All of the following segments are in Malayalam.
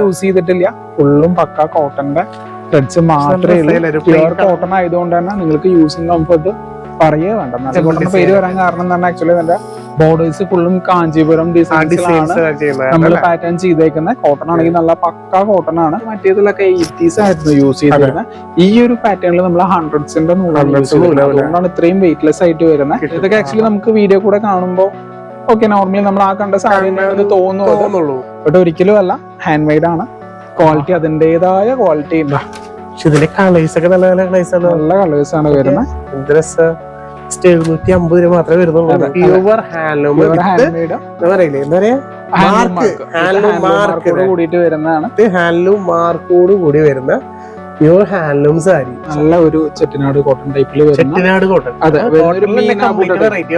യൂസ് ചെയ്തിട്ടില്ല. ഫുള്ളും പക്ക കോട്ടന്റെ ത്രെഡ്സ് മാത്രമേ ഉള്ളൂ. പ്യുവർ കോട്ടൺ ആയതുകൊണ്ട് തന്നെ നിങ്ങൾക്ക് യൂസിങ് കംഫർട്ട് പറയേ വേണ്ട. നല്ല design. പേര് വരാൻ കാരണം തന്നെ ആക്ച്വലി നല്ല ബോർഡേഴ്സ് ഫുള്ളും കാഞ്ചീപുരം ഡിസൈൻസിലാണ് നമ്മൾ പാറ്റേൺ ചെയ്തേക്കുന്നത് കോട്ടൺ ആണെങ്കിൽ നല്ല പക്ക കോട്ടൺ ആണ്. മറ്റേതിലൊക്കെ എയ്റ്റീസ് ആയിരുന്നു യൂസ് ചെയ്തിരുന്നത് ഈ ഒരു പാറ്റേണിൽ നമ്മൾ ഹൺഡ്രഡ്സിന്റെ നൂലാണ്. അതുകൊണ്ടാണ് ഇത്രയും വെയിറ്റ്ലെസ് ആയിട്ട് വരുന്നത് ഇതൊക്കെ ആക്ച്വലി നമുക്ക് വീഡിയോ കൂടെ കാണുമ്പോൾ ഓക്കെ നോർമലി നമ്മൾ ആ കണ്ട സാരി തോന്നുള്ളൂ. ബട്ട് ഒരിക്കലും അല്ല ഹാൻഡ് മെയ്ഡ് ആണ്. ക്വാളിറ്റി അതിന്റേതായ ക്വാളിറ്റി ഉണ്ട്. പക്ഷെ ഇതിന്റെ കളേഴ്സ് ഒക്കെ നല്ല നല്ല കളേഴ്സ് ആണ്. നല്ല കളേഴ്സ് ആണ് വരുന്നത്. എന്ത് രസം. എഴുന്നൂറ്റി അമ്പത് രൂപ മാത്രമേ വരുന്നുള്ളൂ. പ്യുവർ ഹാൻഡ്ലൂം എന്താ പറയില്ലേ എന്താ പറയാ? ഹാൻഡ്ലൂം മാർക്ക് കൂടിയിട്ട് വരുന്നതാണ്. ഹാൻഡ്ലൂം മാർക്കോട് കൂടി വരുന്ന പ്യുവർ ഹാൻഡ്ലൂം സാരി. നല്ല ഒരു ചെട്ടിനാട് കോട്ടൺ ടൈപ്പിൽ വരുന്ന ചെട്ടിനാട് കോട്ടൺ അതെ വെറൈറ്റി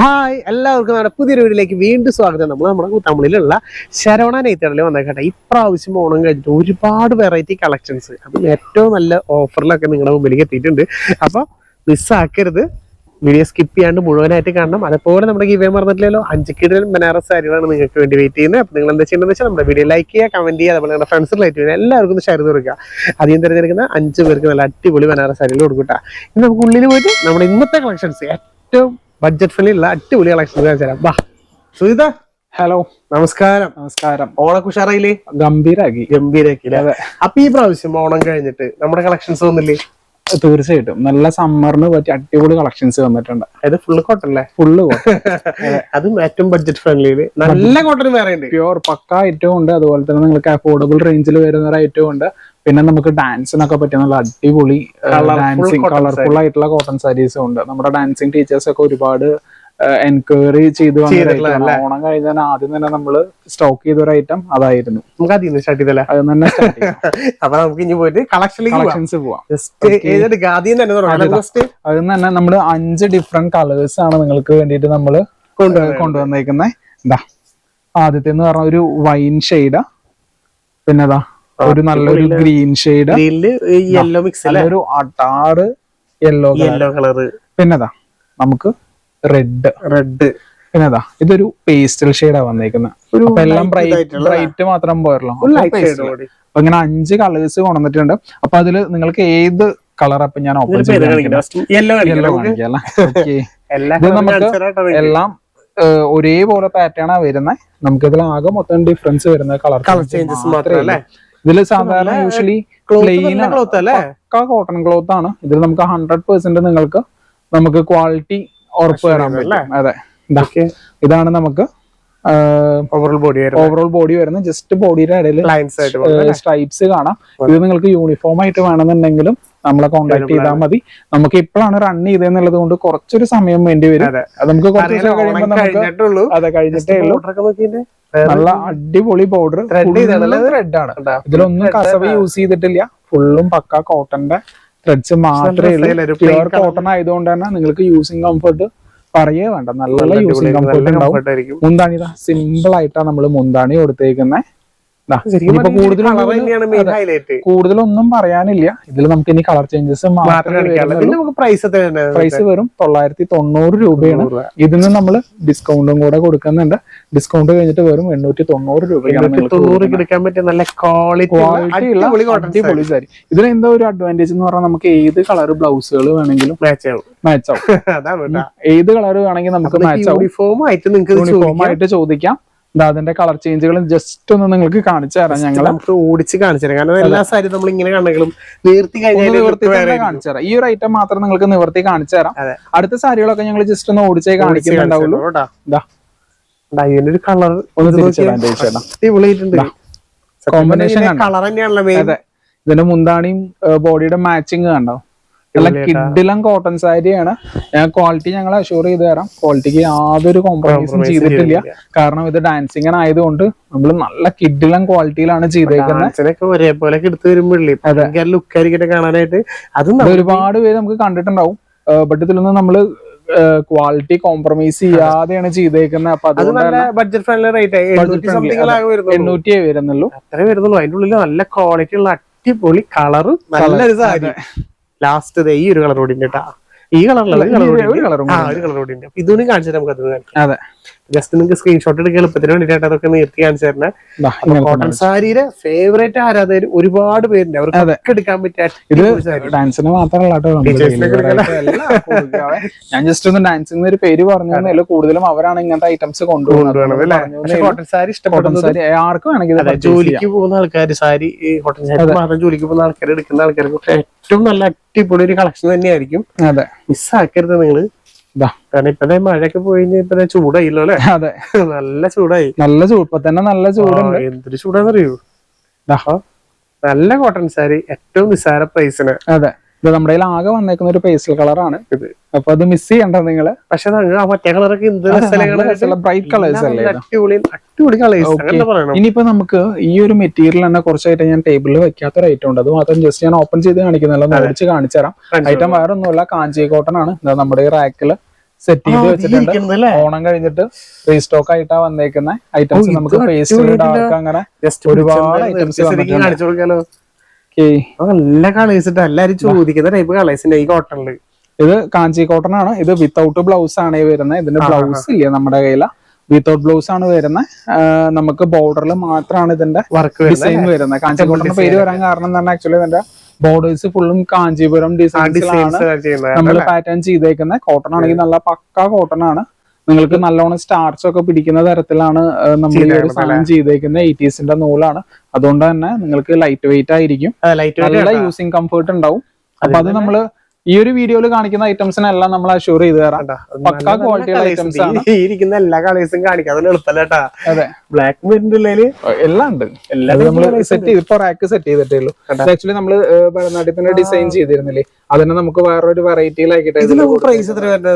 ഹായ് എല്ലാവർക്കും നമ്മുടെ പുതിയൊരു വീഡിയോയിലേക്ക് വീണ്ടും സ്വാഗതം. നമ്മൾ നമ്മുടെ തമിഴിലുള്ള ശരവണ നെയ്ത്തടലിൽ വന്നേക്കട്ടെ ഇപ്രാവശ്യം ഓണം കഴിഞ്ഞിട്ട് ഒരുപാട് വെറൈറ്റി കളക്ഷൻസ് അപ്പം ഏറ്റവും നല്ല ഓഫറിലൊക്കെ നിങ്ങളുടെ മുമ്പിലേക്ക് എത്തിയിട്ടുണ്ട്. അപ്പോൾ മിസ്സാക്കരുത് വീഡിയോ സ്കിപ്പ് ചെയ്യാണ്ട് മുഴുവനായിട്ട് കാണണം. അതുപോലെ നമ്മുടെ ഗീവേ മറന്നിട്ടില്ലല്ലോ. അഞ്ച് കിടൽ ബനാറസ് സാരികളാണ് നിങ്ങൾക്ക് വേണ്ടി വെയിറ്റ് ചെയ്യുന്നത്. അപ്പോൾ നിങ്ങൾ എന്താ ചെയ്യേണ്ടത് വെച്ചാൽ നമ്മുടെ വീഡിയോ ലൈക്ക് ചെയ്യുക കമന്റ് ചെയ്യുക അതുപോലെ നിങ്ങളുടെ ഫ്രണ്ട്സ് ലൈറ്റ് ചെയ്യുക. എല്ലാവർക്കും ഷെയർ കൊടുക്കുക. അധികം തിരഞ്ഞെടുക്കുന്ന അഞ്ച് പേർക്ക് നല്ല അടിപൊളി ബനാറസ് സാരികൾ കൊടുക്കുക ഇനി നമുക്ക് ഉള്ളിൽ പോയിട്ട് നമ്മുടെ ഇന്നത്തെ കളക്ഷൻസ് ഏറ്റവും ബഡ്ജറ്റ് ഫ്രണ്ട്ലി ഉള്ള അടിപൊളി കളക്ഷൻസ് തരാം. വാ. സുജിത ഹലോ നമസ്കാരം. നമസ്കാരം. ഓണക്കുഷാറയിൽ ഗംഭീരാക്കി. ഗംഭീരാക്കി അതെ. അപ്പൊ ഈ പ്രാവശ്യം ഓണം കഴിഞ്ഞിട്ട് നമ്മുടെ കളക്ഷൻസ് വന്നില്ലേ? തീർച്ചയായിട്ടും. നല്ല സമ്മറിന് പറ്റി അടിപൊളി കളക്ഷൻസ് വന്നിട്ടുണ്ട്. അതായത് ഫുള്ള് കോട്ടൺ അല്ലേ? ഫുള്ള് അതും ഏറ്റവും ബഡ്ജറ്റ് ഫ്രണ്ട്ലി നല്ല കോട്ടൺ വേറെ ഉണ്ട്. പ്യുവർ പക്ക ഐറ്റവും ഉണ്ട്. അതുപോലെ തന്നെ നിങ്ങൾക്ക് അഫോർഡബിൾ റേഞ്ചിൽ വരുന്ന ഒരു ഐറ്റവും ഉണ്ട്. പിന്നെ നമുക്ക് ഡാൻസിനൊക്കെ പറ്റിയ നല്ല അടിപൊളി ഡാൻസിങ് കളർഫുൾ ആയിട്ടുള്ള കോട്ടൺ സാരീസും ഉണ്ട്. നമ്മുടെ ഡാൻസിങ് ടീച്ചേഴ്സ് ഒക്കെ ഒരുപാട് എൻക്വയറി ചെയ്തു ഓണം കഴിഞ്ഞാൽ ആദ്യം തന്നെ നമ്മൾ സ്റ്റോക്ക് ചെയ്ത ഒരു ഐറ്റം അതായിരുന്നു. നമുക്ക് അതിൽ നിന്ന് സ്റ്റാർട്ട് ചെയ്തല്ലേ? അത് തന്നെ അപ്പൊ നമുക്ക് ഇനി പോയിട്ട് കളക്ഷനിലേക്ക് കളക്ഷൻസ് പോവാം. ആദ്യം തന്നെ ജസ്റ്റ് തന്നെ നമ്മൾ അഞ്ച് ഡിഫറെന്റ് കളേഴ്സ് ആണ് നിങ്ങൾക്ക് വേണ്ടിയിട്ട് നമ്മൾ കൊണ്ടുവന്നേക്കുന്നത് എന്താ ആദ്യത്തെ എന്ന് പറഞ്ഞ ഒരു വൈൻ ഷെയ്ഡാ പിന്നെ അതാ ഒരു നല്ലൊരു ഗ്രീൻ ഷെയ്ഡ് യെല്ലോ മിക്സ് ഒരു അട്ടാറ് യെല്ലോ യെല്ലോ കളർ പിന്നെതാ നമുക്ക് റെഡ് റെഡ് പിന്നെതാ ഇതൊരു പേസ്റ്റൽ ഷെയ്ഡാ വന്നേക്കുന്നത് ഒരു എല്ലാം ബ്രൈറ്റ് ബ്രൈറ്റ് മാത്രം പോയല്ലോ. അപ്പൊ ഇങ്ങനെ അഞ്ച് കളേഴ്സ് കൊണ്ടുവന്നിട്ടുണ്ട്. അപ്പൊ അതിൽ നിങ്ങൾക്ക് ഏത് കളർ അപ്പൊ ഞാൻ ഓപ്പൺ യെല്ലോ യെല്ലോ കാണിക്കാം. ഇത് നമുക്ക് എല്ലാം ഒരേപോലെ പാറ്റേണാ വരുന്നത് നമുക്ക് ഇതിൽ ആകെ മൊത്തം ഡിഫറൻസ് വരുന്ന കളർ കളർ ചേഞ്ചസ് മാത്രമേ ഇതിൽ സാധാരണ യൂഷ്വലി പ്ലെയിൻ ക്ലോത്ത് അല്ലേ? പക്ക കോട്ടൺ ക്ലോത്ത് ആണ്. ഇതിൽ നമുക്ക് ഹൺഡ്രഡ് പെർസെന്റ് നിങ്ങൾക്ക് നമുക്ക് ക്വാളിറ്റി ഉറപ്പ് തരാൻ പറ്റും. അതെ. ഇതാ. ഇതാണ് നമുക്ക് ഓവറോൾ ബോഡി ഓവറോൾ ബോഡി വരുന്ന ജസ്റ്റ് ബോഡിയുടെ ഇടയിൽ സ്ട്രൈപ്സ് കാണാം. ഇത് നിങ്ങൾക്ക് യൂണിഫോം ആയിട്ട് വേണമെന്നുണ്ടെങ്കിലും നമ്മളെ കോൺടാക്ട് ചെയ്താൽ മതി. നമുക്ക് ഇപ്പോഴാണ് റൺ ചെയ്തെന്നുള്ളത് കൊണ്ട് കുറച്ചൊരു സമയം വേണ്ടി വരും. അതെ. നമുക്ക് കുറച്ച് കഴിയുമ്പോൾ നമുക്ക് അതെ കഴിഞ്ഞിട്ടേ ഉള്ളൂ. നല്ല അടിപൊളി ഇത്? റെഡ് ആണ്. ഇതിലൊന്നും കസവ് യൂസ് ചെയ്തിട്ടില്ല. ഫുള്ളും പക്ക കോട്ടന്റെ ത്രെഡ്സ് മാത്രമേ ഉള്ളൂ. പ്യുവർ കോട്ടൺ ആയതുകൊണ്ട് തന്നെ നിങ്ങൾക്ക് യൂസിങ് കംഫർട്ട് പറയേ വേണ്ട. നല്ല യൂസിങ് കംഫർട്ട് ഉണ്ടാവും. മുന്താണി സിമ്പിൾ ആയിട്ടാണ് നമ്മൾ മുന്താണി കൊടുത്തേക്കുന്നത് കൂടുതലൊന്നും പറയാനില്ല. ഇതിൽ നമുക്ക് ഇനി കളർ ചേഞ്ചസ് പ്രൈസ് വരും പ്രൈസ് വരും തൊള്ളായിരത്തി തൊണ്ണൂറ് രൂപയാണ് ഇതിന് നമ്മൾ ഡിസ്കൗണ്ടും കൂടെ കൊടുക്കുന്നുണ്ട്. ഡിസ്കൗണ്ട് കഴിഞ്ഞിട്ട് വെറും എണ്ണൂറ്റി തൊണ്ണൂറ് രൂപയാണ് സാരി. ഇതിന് എന്താ ഒരു അഡ്വാന്റേജ് എന്ന് പറഞ്ഞാൽ നമുക്ക് ഏത് കളർ ബ്ലൗസുകൾ വേണമെങ്കിലും മാച്ച് ആവും. മാച്ച് ആവും. ഏത് കളർ വേണമെങ്കിൽ നമുക്ക് മാച്ച് ആവും. യൂണിഫോം ആയിട്ട് ചോദിക്കാം. അതിന്റെ കളർ ചേഞ്ചുകൾ ജസ്റ്റ് ഒന്ന് നിങ്ങൾക്ക് കാണിച്ചു തരാം ഞങ്ങൾ നമുക്ക് ഓടിച്ച് കാണിച്ചു തരാം. കാരണം എല്ലാ സാരി നമ്മൾ ഇങ്ങനെ കണ്ണുകളും കഴിഞ്ഞാൽ നിവർത്തി കാണിച്ചു തരാം. ഈ ഒരു ഐറ്റം മാത്രം നിങ്ങൾക്ക് നിവർത്തി കാണിച്ചു തരാം. അടുത്ത സാരികളൊക്കെ ഞങ്ങൾ ജസ്റ്റ് ഒന്ന് ഓടിച്ചേ കാണിക്കുന്നുണ്ടാവുള്ളൂ. കളർ ഒന്ന് കോമ്പിനേഷൻ? കളർ തന്നെയാണല്ലോ ഇതിന്റെ മുന്താണിയും ബോഡിയുടെ മാച്ചിങ് കണ്ടോ? നല്ല കിഡിലം കോട്ടൺ സാരിയാണ് ക്വാളിറ്റി ഞങ്ങൾ അഷ്യൂർ ചെയ്ത് തരാം. ക്വാളിറ്റിക്ക് യാതൊരു കോംപ്രമൈസും ചെയ്തിട്ടില്ല. കാരണം ഇത് ഡാൻസിങ് ആയതുകൊണ്ട് നമ്മൾ നല്ല കിഡിലം ക്വാളിറ്റിയിലാണ് ചെയ്തേക്കുന്നത് ഡാൻസിനൊക്കെ ഒരേപോലെ എടുത്ത് വരുമ്പോഴേ ഭയങ്കര ലുക്ക് ആയിരിക്കട്ടെ കാണാനായിട്ട്. അതും ഒരുപാട് പേര് നമുക്ക് കണ്ടിട്ടുണ്ടാവും. ബട്ട് ഇതിലൊന്നും നമ്മൾ ക്വാളിറ്റി കോംപ്രമൈസ് ചെയ്യാതെയാണ് ചെയ്തേക്കുന്നത് അപ്പൊ അത് അതുകൊണ്ട് ബഡ്ജറ്റ് ഫ്രണ്ട്ലി റേറ്റ് എണ്ണൂറ്റി വരുന്നുള്ളൂ. എണ്ണൂറ്റിയേ വരുന്നുള്ളൂ. അത്രേ വരുന്നുള്ളൂ. അതിനുള്ളിൽ ഉള്ളിൽ നല്ല ക്വാളിറ്റി ഉള്ള അടിപൊളി കളറ് നല്ലൊരു സാരി ലാസ്റ്റ് ഈ ഒരു കളർ ഓടിന്റെ കേട്ടാ ഈ കളറിലുള്ള ഒരു കളർ ഉണ്ട്. അപ്പൊ കാണിച്ചാൽ നമുക്ക് അത് കാണിക്കാം. അതെ. ജസ്റ്റ് നിങ്ങൾക്ക് സ്ക്രീൻഷോട്ട് എടുക്കാൻ എളുപ്പത്തിന് വേണ്ടിയിട്ട് അതൊക്കെ നിർത്തി കാണിച്ചു തരണേ കോട്ടൺ സാരിയുടെ ഫേവറേറ്റ് ആരാധകർ ഒരുപാട് പേരുണ്ട്. അവർക്ക് എടുക്കാൻ പറ്റിയ ഇത് ഡാൻസിന് മാത്രമല്ല. ഞാൻ ജസ്റ്റ് ഒന്ന് ഡാൻസിന് ഒരു പേര് പറഞ്ഞു കൂടുതലും അവരാണ് ഇങ്ങനത്തെ ഐറ്റംസ് കൊണ്ടുപോകുന്നത്. കോട്ടൺ സാരി ആർക്കും ആണെങ്കിൽ ജോലിക്ക് പോകുന്ന ആൾക്കാർ സാരി കോട്ടൺ സാരി മാത്രം ജോലിക്ക് പോകുന്ന ആൾക്കാർ എടുക്കുന്ന ആൾക്കാർക്ക് ഏറ്റവും നല്ല അടിപൊളി ഒരു കളക്ഷൻ തന്നെയായിരിക്കും. അതെ. മിസ്സാക്കരുത് നിങ്ങൾ. കാരണം ഇപ്പഴേ മഴയൊക്കെ പോയി ഇപ്പഴേ ചൂടായില്ലോ അല്ലെ? അതെ. നല്ല ചൂടായി. നല്ല ചൂട്. ഇപ്പൊ തന്നെ നല്ല ചൂടുണ്ട്. എന്തൊരു ചൂടാന്നറിയൂ. നല്ല കോട്ടൺ സാരി ഏറ്റവും നിസ്സാര പ്രൈസിന് അതെ. ഇത് നമ്മുടെ കയ്യിൽ ആകെ വന്നേക്കുന്ന ഒരു പേസ്റ്റൽ കളറാണ് ഇത്. അപ്പൊ അത് മിസ് ചെയ്യണ്ട നിങ്ങൾ. പക്ഷെ മറ്റേ കളറൊക്കെ ബ്രൈറ്റ് കളേഴ്സ് അല്ലേ? അടിപൊളി കളേഴ്സ് ഇനിയിപ്പോ നമുക്ക് ഈ ഒരു മെറ്റീരിയൽ തന്നെ കുറച്ചായിട്ട് ഞാൻ ടേബിളിൽ വെക്കാത്ത ഒരു ഐറ്റം ഉണ്ട്. അത് മാത്രം ജസ്റ്റ് ഞാൻ ഓപ്പൺ ചെയ്ത് കാണിക്കുന്നില്ല മേടിച്ച് കാണിച്ചു തരാം. ഐറ്റം വേറെ ഒന്നുമില്ല കാഞ്ചി കോട്ടൺ ആണ്. നമ്മുടെ ഈ റാക്കിൽ സെറ്റ് ചെയ്ത് വെച്ചിട്ടുണ്ട്. ഓണം കഴിഞ്ഞിട്ട് റീസ്റ്റോക്ക് ആയിട്ടാ വന്നേക്കുന്ന. ഐറ്റംസ് നമുക്ക് പേസ്റ്റ്. അങ്ങനെ ഒരുപാട് ഐറ്റംസ്. നല്ല കളേഴ്സ് എല്ലാരും ചോദിക്കുന്ന ടൈപ്പ് കളേഴ്സിന്റെ ഈ കോട്ടണിൽ ഇത് കാഞ്ചി കോട്ടൺ ആണ്. ഇത് വിത്തൗട്ട് ബ്ലൗസ് ആണ് വരുന്നത് ഇതിന്റെ ബ്ലൗസ് ഇല്ല നമ്മുടെ കയ്യില? വിത്തൗട്ട് ബ്ലൗസ് ആണ് വരുന്നത് നമുക്ക് ബോർഡറിൽ മാത്രമാണ് ഇതിന്റെ വർക്ക് ഡിസൈൻ വരുന്നത് കാഞ്ചി കോട്ടൺ പേര് വരാൻ കാരണം തന്നെ ആക്ച്വലി ഇതിന്റെ ബോർഡേഴ്സ് ഫുള്ളും കാഞ്ചീപുരം ഡിസൈൻസിലാണ് നമ്മൾ പാറ്റേൺ ചെയ്തേക്കുന്നത് കോട്ടൺ ആണെങ്കിൽ നല്ല പക്ക കോട്ടൺ ആണ്. നിങ്ങൾക്ക് നല്ലോണം സ്റ്റാർച്ച് ഒക്കെ പിടിക്കുന്ന തരത്തിലാണ് നമ്മൾ ഈ ഒരു സാധനം ചെയ്തേക്കുന്നത് എയ്റ്റീസിന്റെ നൂലാണ്. അതുകൊണ്ട് തന്നെ നിങ്ങൾക്ക് ലൈറ്റ് വെയിറ്റ് ആയിരിക്കും നല്ല യൂസിങ് കംഫർട്ട് ഉണ്ടാവും. അപ്പൊ അത് നമ്മൾ ഈ ഒരു വീഡിയോയിൽ കാണിക്കുന്ന ഐറ്റംസിനെല്ലാം നമ്മൾ അഷ്യൂർ ചെയ്ത് തരാം പക്കാ ഉള്ള items ആണ്. ഇരിക്കുന്ന എല്ലാ കളേഴ്സും കാണിക്കാം. അതൊന്നും എളുപ്പമല്ലേട്ടാ അതെ. ബ്ലാക്ക് മെറിന്റെ എല്ലാം ഉണ്ട്. എല്ലാം നമ്മൾ സെറ്റ് ചെയ്ത് ഇപ്പൊ റാക്ക് സെറ്റ് ചെയ്തിട്ടേ ഉള്ളൂ. ആക്ച്വലി നമ്മൾ ഭരതനാട്യത്തിന്റെ ഡിസൈൻ ചെയ്തിരുന്നില്ലേ? അതിനെ നമുക്ക് വേറൊരു വെറൈറ്റിയിലാക്കിട്ട് പ്രൈസ് എത്ര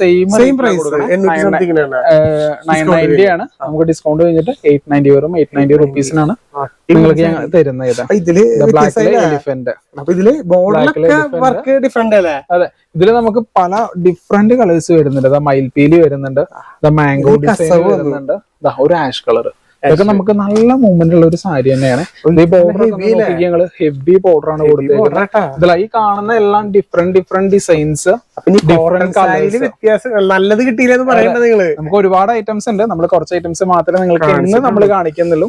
same same price nine ninety ആണ്. നമുക്ക് ഡിസ്കൗണ്ട് കഴിഞ്ഞിട്ട് എയ്റ്റ് നയന്റി വെറും എയ്റ്റ് നയന്റി റുപ്പീസിനാണ് നിങ്ങൾക്ക് തരുന്നത് ഇതിൽ ബ്ലാക്കിലെ എലിഫന്റ് ഇതിൽ ബോർഡിലൊക്കെ വർക്ക് ഡിഫറെന്റ് അല്ലേ? അതെ. ഇതിൽ നമുക്ക് പല ഡിഫറെന്റ് കളേഴ്സ് വരുന്നുണ്ട്. മയിൽപീലി വരുന്നുണ്ട്. മാംഗോ ഡിസൈൻ വരുന്നുണ്ട്. ഒരു ആഷ് കളർ ഇതൊക്കെ നമുക്ക് നല്ല മൂവ്മെന്റ് ഉള്ള ഒരു സാരി തന്നെയാണ്. ഈ ഞങ്ങൾ ഹെവി ബോർഡർ ആണ് കൊടുത്തേക്കുന്നത് ഇതിൽ ഈ കാണുന്ന എല്ലാം ഡിഫറെന്റ് ഡിഫറെന്റ് ഡിസൈൻസ് നല്ലത് കിട്ടിയില്ലെന്ന് പറയണ്ട നിങ്ങൾ. നമുക്ക് ഒരുപാട് ഐറ്റംസ് ഉണ്ട്. നമ്മൾ കുറച്ച് ഐറ്റംസ് മാത്രമേ നിങ്ങൾക്ക് ഇന്ന് നമ്മൾ കാണിക്കുന്നുള്ളൂ.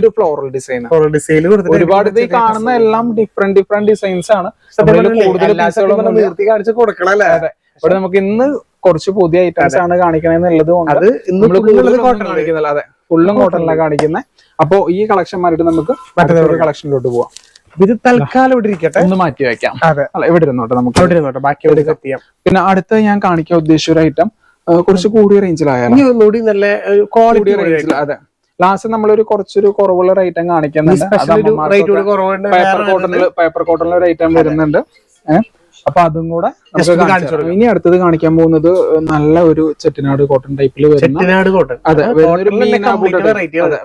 ഒരു ഫ്ലോറൽ ഡിസൈൻ ഡിസൈൻ കൊടുത്തിട്ട് ഒരുപാട് ഇത് ഈ കാണുന്ന എല്ലാം ഡിഫറെന്റ് ഡിഫറെന്റ് ഡിസൈൻസ് ആണ്. കൂടുതൽ കാണിച്ച് കൊടുക്കണം അതെ. ഇവിടെ നമുക്ക് ഇന്ന് കുറച്ച് പുതിയ ഐറ്റംസ് ആണ് കാണിക്കണെന്നുള്ളത് കൊണ്ട് അത് ഇന്ന്. കാണിക്കുന്നില്ല അതെ. ഫുള്ളും കോട്ടണിലാണ് കാണിക്കുന്നത് അപ്പോ ഈ കളക്ഷൻ മാറിയിട്ട് നമുക്ക് മറ്റൊരു കളക്ഷനിലോട്ട് പോവാം. ഇത് തൽക്കാലം ഇവിടെ ഇരിക്കട്ടെ. ഒന്ന് മാറ്റി വെക്കാം. അതെ. ഇവിടെ ഇരുന്നോട്ടെ നമുക്ക്. ഇവിടെ ഇരുന്നോട്ടെ. ബാക്കി ഇവിടെ ചെയ്യാം പിന്നെ അടുത്ത ഞാൻ കാണിക്കാൻ ഉദ്ദേശിച്ച ഒരു ഐറ്റം കുറച്ച് കൂടിയ റേഞ്ചിലായാലും ഒന്നുകൂടി നല്ല ക്വാളിറ്റി റേഞ്ചിൽ അതെ. ലാസ്റ്റ് നമ്മളൊരു കുറച്ചൊരു കുറവുള്ള ഒരു ഐറ്റം കാണിക്കുന്നുണ്ട്. പേപ്പർ കോട്ടണിൽ പേപ്പർ കോട്ടണിൽ ഒരു ഐറ്റം വരുന്നുണ്ട്. ഏഹ് അപ്പൊ അതും കൂടെ ഇനി അടുത്തത് കാണിക്കാൻ പോകുന്നത് നല്ല ഒരു ചെട്ടിനാട് കോട്ടൺ ടൈപ്പിൽ വരുന്ന അതെ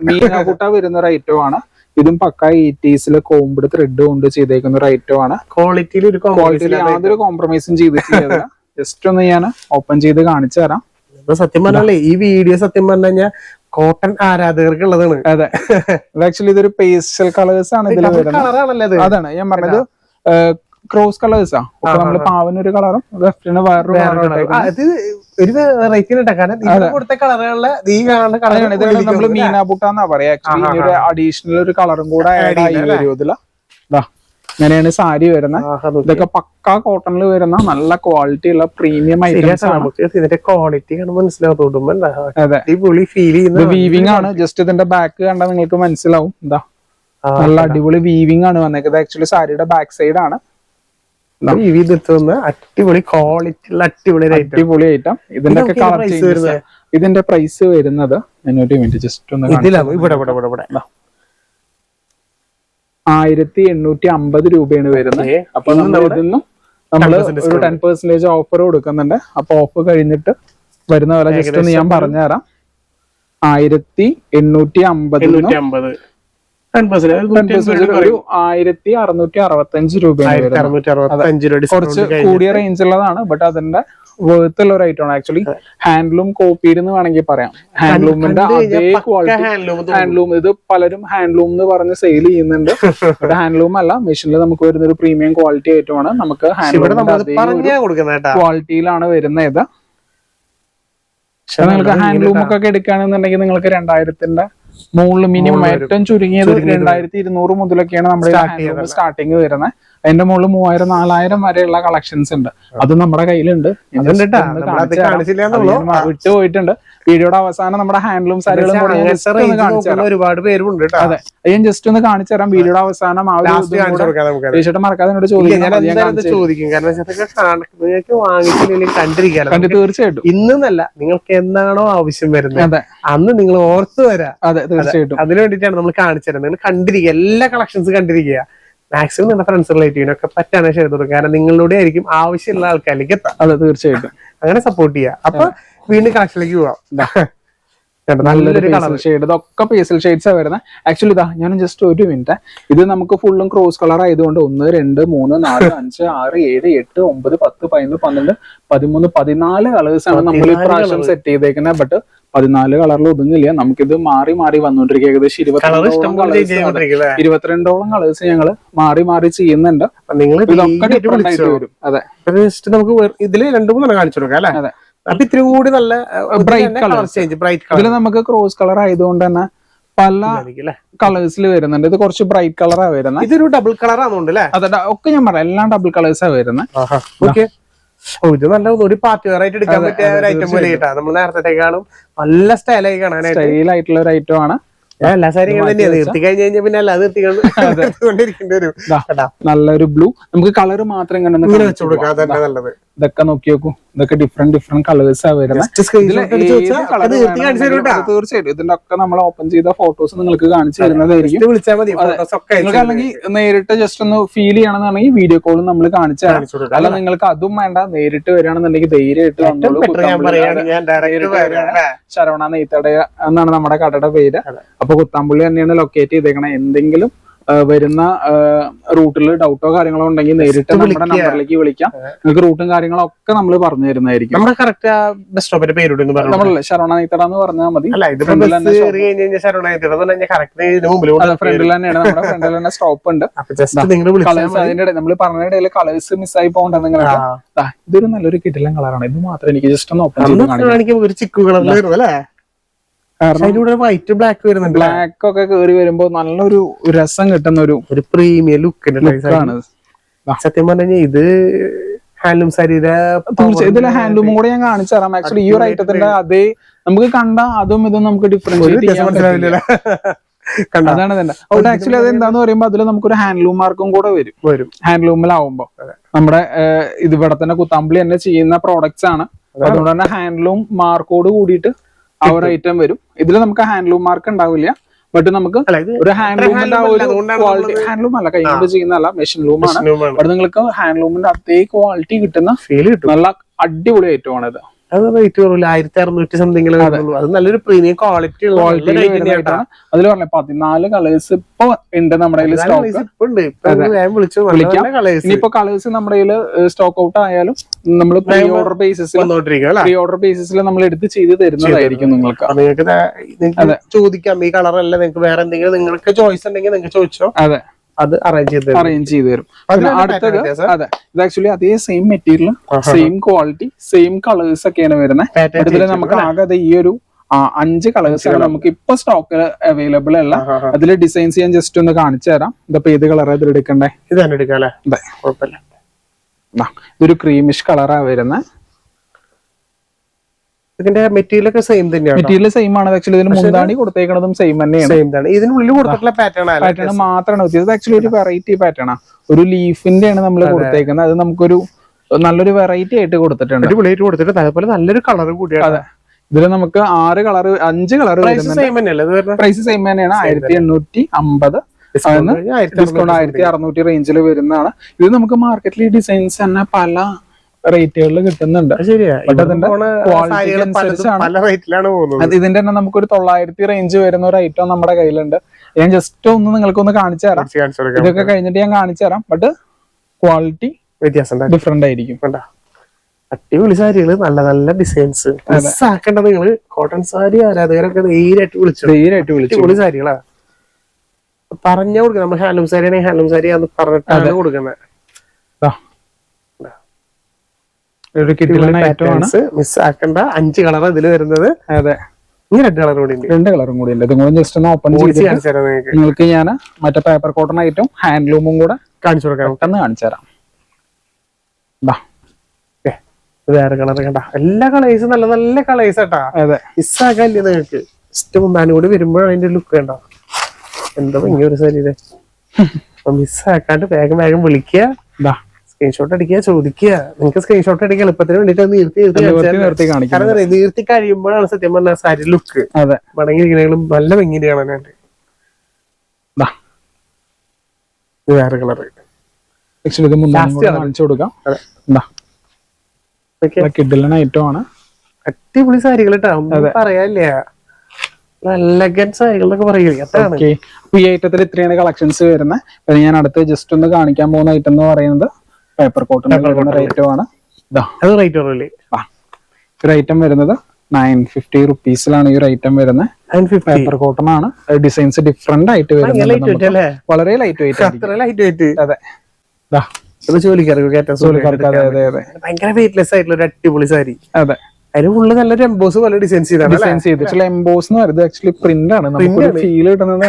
മീനാകുട്ട വരുന്ന ഒരു ഐറ്റം ആണ്. ഇതും പക്ക എയ്റ്റീസിലെ കോമ്പിട് ത്രെഡ് കൊണ്ട് ചെയ്തേക്കുന്ന ഒരു ഐറ്റം ആണ്. ക്വാളിറ്റിയിൽ ഒരു ക്വാളിറ്റിയിൽ യാതൊരു കോംപ്രമൈസും ചെയ്തിട്ടില്ല. ജസ്റ്റ് ഒന്ന് ഞാൻ ഓപ്പൺ ചെയ്ത് കാണിച്ചു തരാം. സത്യം പറഞ്ഞാലേ ഈ വീഡിയോ സത്യം പറഞ്ഞു കഴിഞ്ഞാൽ കോട്ടൺ ആരാധകർക്ക് ഉള്ളതാണ് അതെ ആക്ച്വലി ഇതൊരു പേസ്റ്റൽ കളേഴ്സ് ആണ് ഇതിൽ വരുന്നത്. അതാണ്. ഞാൻ പറഞ്ഞത് ക്രോസ് കളേഴ്സാ നമ്മൾ പാവന ഒരു കളറും ലെഫ്റ്റിന് വേറൊരു കളറും ആ, ഒരു വെറൈറ്റി കാരണം കൊടുത്ത കളറുകളിലെ ഈ കാണുന്ന ഇതിൽ നമ്മൾ കളർ പറയാ. ആക്ച്വലി ഇനി ഒരു അഡീഷണൽ ഒരു കളറും കൂടെ ആഡ് ആയി വരും ഇതിൽ ഇങ്ങനെയാണ് സാരി വരുന്നത് ഇതൊക്കെ പക്ക കോട്ടണിൽ വരുന്ന നല്ല ക്വാളിറ്റി ഉള്ള പ്രീമിയം ഐറ്റംസ് ആണ്. ഇതിന്റെ ക്വാളിറ്റി മനസ്സിലാവും അതെ. വീവിംഗ് ആണ്. ജസ്റ്റ് ഇതിന്റെ ബാക്ക് കണ്ടാൽ നിങ്ങൾക്ക് മനസ്സിലാവും. എന്താ നല്ല അടിപൊളി വീവിംഗ് ആണ് വന്നേക്കുന്നത്. ആക്ച്വലി സാരിയുടെ ബാക്ക് സൈഡ് ആണ്. അടിപൊളി ക്വാളിറ്റി ഉള്ള അടിപൊളി അടിപൊളി ഐറ്റം ഇതിന്റെ ഒക്കെ കളർ ചേഞ്ചസ് ഇതിന്റെ പ്രൈസ് വരുന്നത് എന്നൊരു മിനിറ്റ് ജസ്റ്റ് ഒന്ന് ഇവിടെ ഇവിടെ ഇവിടെ ഇവിടെ. ആയിരത്തി എണ്ണൂറ്റി അമ്പത് രൂപയാണ് വരുന്നത്. അപ്പൊ നമ്മൾ ഇതിന്നും നമ്മൾ 10% ഒരു ടെൻ പെർസെന്റേജ് ഓഫർ കൊടുക്കുന്നുണ്ട്. അപ്പൊ ഓഫർ കഴിഞ്ഞിട്ട് വരുന്ന വില ജസ്റ്റ് ഒന്ന് ഞാൻ പറഞ്ഞുതരാം. ആയിരത്തി എണ്ണൂറ്റി അമ്പത് ഒരു ആയിരത്തി അറുന്നൂറ്റി രൂപയാണ് കുറച്ച് കൂടിയ റേഞ്ച് ഉള്ളതാണ് ബട്ട് അതിന്റെ വേർത്ത് ഉള്ള ഒരു ഐറ്റം ആണ്. ആക്ച്വലി ഹാൻഡ്ലൂം കോപ്പി എന്ന് വേണമെങ്കിൽ പറയാം. ഹാൻഡ്ലൂമിന്റെ അതേ ക്വാളിറ്റി ഹാൻഡ്ലൂം ഇത് പലരും ഹാൻഡ്ലൂം എന്ന് പറഞ്ഞ് സെയിൽ ചെയ്യുന്നുണ്ട്. ഹാൻഡ്ലൂം അല്ല മെഷീനിൽ നമുക്ക് വരുന്ന ഒരു പ്രീമിയം ക്വാളിറ്റി ഐറ്റമാണ് നമുക്ക് ഹാൻഡ്ലൂമിന്റെ ക്വാളിറ്റിയിലാണ് വരുന്നത്. നിങ്ങൾക്ക് ഹാൻഡ്ലൂം ഒക്കെ എടുക്കുകയാണെന്നുണ്ടെങ്കിൽ നിങ്ങൾക്ക് രണ്ടായിരത്തിന്റെ മുകളിൽ മിനിമം ഏറ്റവും ചുരുങ്ങിയത് രണ്ടായിരത്തി ഇരുന്നൂറ് മുതലൊക്കെയാണ് നമ്മുടെ സ്റ്റാർട്ടിങ് വരുന്നത്. അതിന്റെ മുകളിൽ മൂവായിരം നാലായിരം വരെയുള്ള കളക്ഷൻസ് ഉണ്ട്. അത് നമ്മുടെ കയ്യിലുണ്ട്. വിട്ടു പോയിട്ടുണ്ട്. വീഡിയോയുടെ അവസാനം നമ്മുടെ ഹാൻഡ്ലൂം സാരികളും ഒരുപാട് പേരുണ്ട് അതെ. ഞാൻ ജസ്റ്റ് ഒന്ന് കാണിച്ചു തരാം. വീഡിയോയുടെ അവസാനം ആ ഒരു ടീഷർട്ട് മറക്കാതെ എന്നോട്. ചോദിക്കും. കാരണം തീർച്ചയായിട്ടും. ഇന്നല്ല നിങ്ങൾക്ക് എന്താണോ ആവശ്യം വരുന്നത്. അതെ. അന്ന് നിങ്ങൾ ഓർത്തു വരാം. അതെ തീർച്ചയായിട്ടും. അതിനു വേണ്ടിയിട്ടാണ് നമ്മൾ കാണിച്ചു തരുന്നത്. നിങ്ങൾ കണ്ടിരിക്കുക. എല്ലാ കളക്ഷൻസ് കണ്ടിരിക്കുക. മാക്സിമം നിങ്ങളുടെ ഫ്രണ്ട്സ് റിലേറ്റീവിനൊക്കെ പറ്റാണ് ഷെയർ കൊടുക്കുക കാരണം നിങ്ങളിലൂടെ ആയിരിക്കും ആവശ്യമുള്ള ആൾക്കാരിലേക്ക് എത്താം. അതെ തീർച്ചയായിട്ടും. അങ്ങനെ സപ്പോർട്ട് ചെയ്യുക അപ്പൊ വീണ്ടും കളക്ഷനിലേക്ക് പോവാം. നല്ലൊരു കളർ ഷെയ്ഡ് ഇതൊക്കെ പേസൽ ഷെയ്ഡ്സ് വരുന്നത് ആക്ച്വലി ഇതാ ഞാൻ ജസ്റ്റ് ഒരു മിനിറ്റ് ഇത് നമുക്ക് ഫുള്ളും ക്രോസ് കളർ ആയതുകൊണ്ട് ഒന്ന് രണ്ട് മൂന്ന് നാല് അഞ്ച് ആറ് ഏഴ് എട്ട് ഒമ്പത് പത്ത് പതിനൊന്ന് പന്ത്രണ്ട് പതിമൂന്ന് പതിനാല് കളേഴ്സ് ആണ് നമ്മൾ ഇപ്രാവശ്യം സെറ്റ് ചെയ്തേക്കുന്നത് ബട്ട് പതിനാല് കളറിൽ ഒതുങ്ങില്ല. നമുക്കിത് മാറി മാറി വന്നുകൊണ്ടിരിക്കുക ഏകദേശം ഇരുപത്തിരണ്ടോളം ഇരുപത്തിരണ്ടോളം കളേഴ്സ് ഞങ്ങൾ മാറി മാറി ചെയ്യുന്നുണ്ട്. നിങ്ങൾ ഇതൊക്കെ ഡിഫറെന്റ് ആയിട്ട് വരും. അതെ. നമുക്ക് ഇതിൽ രണ്ടു മൂന്നെണ്ണം കാണിച്ചു കൊടുക്കാം അല്ലെ? അതെ. അപ്പൊ ഇത്തിരി കൂടി നല്ല ബ്രൈറ്റ് കളർ ചേഞ്ച് ബ്രൈറ്റ് ഇതിൽ നമുക്ക് ക്രോസ് കളർ ആയതുകൊണ്ട് തന്നെ പല കളർ കളേഴ്സിൽ വരുന്നുണ്ട്. ഇത് കുറച്ച് ബ്രൈറ്റ് കളറാ വരുന്നത് ഇതൊരു ഡബിൾ കളർ ആണെന്നുണ്ട് അല്ലേ അതെ ഒക്കെ ഞാൻ പറയാം. എല്ലാം ഡബിൾ കളേഴ്സ് കളേഴ്സാ വരുന്നത് ഓക്കെ. ഓ ഇത് നല്ല ഒരു പാർട്ടി വെയർ ആയിട്ട് എടുക്കാൻ പറ്റിയ ഒരു ഐറ്റം പോലെ കേട്ടാ. നമ്മൾ നേരത്തെ കാണും. നല്ല സ്റ്റൈലായി കാണാനായിട്ട്. സ്റ്റൈൽ ആയിട്ടുള്ള ഒരു ഐറ്റം ആണ്. എല്ലാ സാരികളും തന്നെയാണ് നിർത്തി കഴിഞ്ഞ് കഴിഞ്ഞാൽ പിന്നെ എല്ലാ നിർത്തിക്കൊണ്ടിരിക്കേണ്ടി വരും നല്ലൊരു ബ്ലൂ നമുക്ക് കളർ മാത്രം കണ്ടെന്ന് വെച്ചു കൊടുക്കാം. അതന്നെ നല്ലത്. ഇതൊക്കെ നോക്കി നോക്കൂ. ഇതൊക്കെ ഡിഫറെന്റ് ഡിഫറെന്റ് കളേഴ്സാ വരുന്നത് തീർച്ചയായിട്ടും. ഇതിന്റെ ഒക്കെ നമ്മൾ ഓപ്പൺ ചെയ്ത ഫോട്ടോസ് നിങ്ങൾക്ക് കാണിച്ചു തരുന്നതായിരിക്കും. വിളിച്ചാൽ മതി നിങ്ങൾക്ക് അല്ലെങ്കിൽ നേരിട്ട് ജസ്റ്റ് ഒന്ന് ഫീൽ ചെയ്യണമെന്നുണ്ടെങ്കിൽ വീഡിയോ കോളും നമ്മൾ കാണിച്ചു അല്ല നിങ്ങൾക്ക് അതും വേണ്ട. നേരിട്ട് വരികയാണെന്നുണ്ടെങ്കിൽ ധൈര്യമായിട്ട്? ശരവണ നെയ്ത്തട എന്നാണ് നമ്മുടെ കടയുടെ പേര്. അപ്പൊ കുത്താമ്പുള്ളി തന്നെയാണ് ലൊക്കേറ്റ് ചെയ്തേക്കണേ. എന്തെങ്കിലും വരുന്ന റൂട്ടിൽ ഡൗട്ടോ കാര്യങ്ങളോ ഉണ്ടെങ്കിൽ നേരിട്ട് നമ്മുടെ നമ്പറിലേക്ക് വിളിക്കാം. നിങ്ങൾക്ക് റൂട്ടും കാര്യങ്ങളും ഒക്കെ നമ്മൾ പറഞ്ഞു തരുന്നതായിരിക്കും. നമ്മുടെ കറക്റ്റ് ബസ് സ്റ്റോപ്പിന്റെ പേരോട് നമ്മളല്ലേ ശരവണ നെയ്ത്തട എന്ന് പറഞ്ഞാൽ മതി ഫ്രണ്ടിൽ തന്നെയാണ്. നമ്മുടെ ഫ്രണ്ടിൽ തന്നെ സ്റ്റോപ്പ് ഉണ്ട്. അതിന്റെ നമ്മൾ പറഞ്ഞ ഇടയിൽ കളേഴ്സ് മിസ്സായി പോകണ്ട നിങ്ങൾ ഇതൊരു നല്ലൊരു കിടിലൻ കളറാണ് ഇത് മാത്രം എനിക്ക് ജസ്റ്റ് ഒന്ന് ഓപ്പൺ ചെയ്ത് കാണിക്കാം. അതിലൂടെ വൈറ്റ് ബ്ലാക്ക് വരുന്നുണ്ട് ബ്ലാക്ക് ഒക്കെ കേറി വരുമ്പോ നല്ലൊരു രസം കിട്ടുന്ന ഒരു ഒരു പ്രീമിയം ലുക്ക് ആണ്. സത്യം പറഞ്ഞാൽ ഇത് ഹാൻഡ്ലൂം സാരിയുടെ ഇതിലെ ഹാൻഡ്ലൂം കൂടെ ഞാൻ കാണിച്ചു തരാം. ആക്ച്വലി ഈ ഒരു ഐറ്റത്തിന്റെ അതേ നമുക്ക് കണ്ട അതും ഇതും നമുക്ക് ഡിഫറൻസ്. അതാണ് അവിടെ ആക്ച്വലി അത് എന്താന്ന് പറയുമ്പോ അതിൽ നമുക്കൊരു ഹാൻഡ്ലൂം മാർക്കും കൂടെ വരും. വരും. ഹാൻഡ്ലൂമിലാവുമ്പോ നമ്മുടെ ഇത് ഇവിടെ തന്നെ കുത്താമ്പളി തന്നെ ചെയ്യുന്ന പ്രോഡക്ട്സ് ആണ്. അതുകൊണ്ട് തന്നെ ഹാൻഡ്ലൂം മാർക്കോട് കൂടിയിട്ട് ആ ഒരു ഐറ്റം വരും. ഇതിൽ നമുക്ക് ഹാൻഡ്ലൂം മാർക്ക് ഉണ്ടാവില്ല. ബട്ട് നമുക്ക് ഒരു ഹാൻഡ്ലൂമിന്റെ ആ ഒരു ക്വാളിറ്റി ഹാൻഡ്ലൂം അല്ല. കൈകൊണ്ട് ചെയ്യുന്നതല്ല മെഷീൻ ലൂം ആണ്. അവിടെ നിങ്ങൾക്ക് ഹാൻഡ്ലൂമിന്റെ അതേ ക്വാളിറ്റി കിട്ടുന്ന നല്ല അടിപൊളി ഐറ്റം ആണ് ഇത് അത് റേറ്റ് കുറവില്ല. ആയിരത്തി അറുന്നൂറ്റി സംതിങ് അത്. നല്ലൊരു പ്രീമിയം ക്വാളിറ്റി അതിൽ പറഞ്ഞ പതിനാല് കളേഴ്സ് ഇപ്പൊ ഉണ്ട് നമ്മുടെ ഇപ്പൊ കളേഴ്സ് ഇനിയിപ്പോ കളേഴ്സ് നമ്മുടെ സ്റ്റോക്ക് ഔട്ട് ആയാലും നമ്മൾ പ്രീ ഓർഡർ ബേസിസിൽ പ്രീ ഓർഡർ ബേസിസിൽ നമ്മൾ എടുത്ത് ചെയ്ത് തരുന്നതായിരിക്കും നിങ്ങൾക്ക്. നിങ്ങൾക്ക് ചോദിക്കാം ഈ കളർ അല്ല നിങ്ങൾക്ക് വേറെ എന്തെങ്കിലും നിങ്ങൾക്ക് ചോയ്സ് ഉണ്ടെങ്കിൽ നിങ്ങൾക്ക് ചോദിച്ചോ. അതെ. അത് അറേഞ്ച് ചെയ്ത്. അറേഞ്ച് ചെയ്ത് തരും. പിന്നെ അടുത്തത് അതെ ഇത് ആക്ച്വലി അതേ same material same quality same colours ഒക്കെയാണ് വരുന്നത്. അതുപോലെ ഇതിൽ നമുക്ക് ആകെ ഈ ഒരു അഞ്ച് കളേഴ്സ് ആണ് നമുക്ക് ഇപ്പൊ സ്റ്റോക്ക് അവൈലബിൾ അല്ല. അതിൽ ഡിസൈൻസ് ഞാൻ ജസ്റ്റ് ഒന്ന് കാണിച്ചു തരാം. ഇതിപ്പോ ഏത് കളർ ഇതിൽ എടുക്കണ്ടേ? ഇത് തന്നെ എടുക്കാം അല്ലേ. കുഴപ്പമില്ല. ഇതൊരു ക്രീമിഷ് കളറാണ് വരുന്നത്. ഇതിന്റെ മെറ്റീരിയൽ ഒക്കെ സെയിം തന്നെയാണ് മെറ്റീരിയൽ സെയിം ആണ്. ആക്ച്വലി ഇതിന് മുന്താണി കൊടുത്തേക്കുന്നതും സെയിം തന്നെയാണ്. സെയിം തന്നെ ഇതിനുള്ളിൽ കൊടുത്തിട്ടുള്ള പാറ്റേൺ ആണ് പാറ്റേൺ മാത്രമാണ് വ്യത്യാസം ആക്ച്വലി ഒരു വെറൈറ്റി പാറ്റേൺ ആണ് ഒരു ലീഫിന്റെ ആണ് നമ്മൾ കൊടുത്തേക്കുന്നത്. അത് നമുക്കൊരു നല്ലൊരു വെറൈറ്റി ആയിട്ട് കൊടുത്തിട്ടുണ്ട്. ഒരു പ്ലേറ്റ് കൊടുത്തിട്ട് അതേപോലെ നല്ലൊരു കളർ കൂടിയാണ്. അതെ. ഇതിൽ നമുക്ക് ആറ് കളർ അഞ്ച് കളർ പ്രൈസ് സെയിം ഇത് തന്നെയാണ്. ആയിരത്തി എണ്ണൂറ്റി അമ്പത് ഡിസ്കൗണ്ട് ആയിരത്തി അറുന്നൂറ്റി റേഞ്ചിൽ വരുന്നതാണ്. ഇത് നമുക്ക് മാർക്കറ്റിൽ ഡിസൈൻസ് തന്നെ പല റേറ്റുകളിൽ കിട്ടുന്നുണ്ട്. അത് ഇതിന്റെ തന്നെ നമുക്കൊരു തൊള്ളായിരത്തി റേഞ്ച് വരുന്ന ഒരു ഐറ്റം നമ്മുടെ കയ്യിലുണ്ട്. ഞാൻ ജസ്റ്റ് ഒന്ന് നിങ്ങൾക്ക് ഒന്ന് കാണിച്ചു തരാം. ഇതൊക്കെ കഴിഞ്ഞിട്ട് ഞാൻ കാണിച്ചു തരാം. ബട്ട് ക്വാളിറ്റി വ്യത്യാസം. ഡിഫറെന്റ് ആയിരിക്കും? അടിപൊളി സാരികൾ നല്ല നല്ല ഡിസൈൻസ് ആക്കേണ്ടത് നിങ്ങൾ കോട്ടൺ സാരി ആരാധകരൊക്കെ നേരായിട്ട് വിളിച്ചു? നേരായിട്ട് വിളിച്ചു. അടിപൊളി സാരികളാ. പറഞ്ഞു കൊടുക്കുന്നത് നമ്മൾ ഹാൻഡ്ലൂം സാരി ആണെങ്കിൽ ഹാൻഡ്ലൂം സാരി അത്. പറഞ്ഞിട്ടാണ് കൊടുക്കുന്നത്. ഒരു കിട്ടില്ല ഐറ്റം ആണ്. മിസ്സാക്കേണ്ട അഞ്ച് കളർ ഇതിൽ വരുന്നത്. അതെ. ഇനി രണ്ട് കളർ കൂടി ഉണ്ട്. രണ്ട് കളറും കൂടി ഉണ്ട്. ഇതും കൂടെ ജസ്റ്റ് ഒന്ന് ഓപ്പൺ ചെയ്ത് നിങ്ങൾക്ക്. ഞാൻ മറ്റേ പേപ്പർ കോട്ടൺ ഐറ്റം ഹാൻഡ്ലൂമും കൂടെ കാണിച്ചു കൊടുക്കാം. പെട്ടെന്ന് കാണിച്ചു തരാം. വേറെ കളർ കണ്ട. എല്ലാ കളേഴ്സും നല്ല നല്ല കളേഴ്സ് ആട്ടാ. അതെ. മിസ്സാക്കാല്ലേ നിങ്ങൾക്ക്. ഇഷ്ടം ഒന്നാനും കൂടി വരുമ്പോഴാണ് അതിന്റെ ലുക്ക് കണ്ടോ? എന്താ ഭയങ്കര ഒരു സാരി മിസ്സാക്കാണ്ട് വേഗം വേഗം വിളിക്കുക. സ്ക്രീൻഷോട്ട് അടിക്കുക ചോദിക്കുക. നിങ്ങൾക്ക് സ്ക്രീൻഷോട്ട് അടിക്കുക എളുപ്പത്തിന് വേണ്ടിട്ട് നിർത്തി നിർത്തി കാരണം നീർത്തി കഴിയുമ്പോഴാണ് സത്യം പറഞ്ഞ സാരി ലുക്ക് അതെ. മടങ്ങിയിരിക്കണെങ്കിലും നല്ല ഭംഗിന്റെ കാണാനുണ്ട് വേറെ കളർ. കാണിച്ചു കൊടുക്കാം. അടിപൊളി സാരികൾ പറയാനില്ല. ഈ ഐറ്റത്തിൽ ഇത്രയാണ് കളക്ഷൻസ് വരുന്നത്. ഞാൻ അടുത്ത് ജസ്റ്റ് ഒന്ന് കാണിക്കാൻ പോകുന്ന ഐറ്റം എന്ന് പറയുന്നത് പേപ്പർ കോട്ടൺ വരുന്ന ആണ് അത് റേറ്റ് കുറവില്ലേ ആ. ഒരു ഐറ്റം വരുന്നത് നയൻ ഫിഫ്റ്റി റുപ്പീസിലാണ് ഈ ഒരു ഐറ്റം വരുന്നത്. പേപ്പർ കോട്ടൺ ആണ്. ഡിസൈൻസ് ഡിഫറെന്റ് ആയിട്ട്. അല്ലേ? വളരെ ലൈറ്റ് വെയിറ്റ് ലൈറ്റ് വെയിറ്റ് അതെ. ദാ, അത് ജോലിക്കാർക്ക് കയറ്റാൻ ജോലിക്കാർക്ക് അതെ അതെ അതെ. ഭയങ്കര വെയിറ്റ്ലെസ് ആയിട്ടുള്ള ഒരു അടിപൊളി സാരി. അതെ. അതിന് ഫുള്ള് നല്ലൊരു എംബോസ് പോലെ ഡിസൈൻസ് ചെയ്താണ് ഡിസൈൻ ചെയ്തിട്ടുള്ള എംബോസ് എന്ന് പറയുന്നത് ആക്ച്വലി പ്രിന്റ് ആണ്. നമുക്ക് ഫീൽ കിട്ടുന്നത്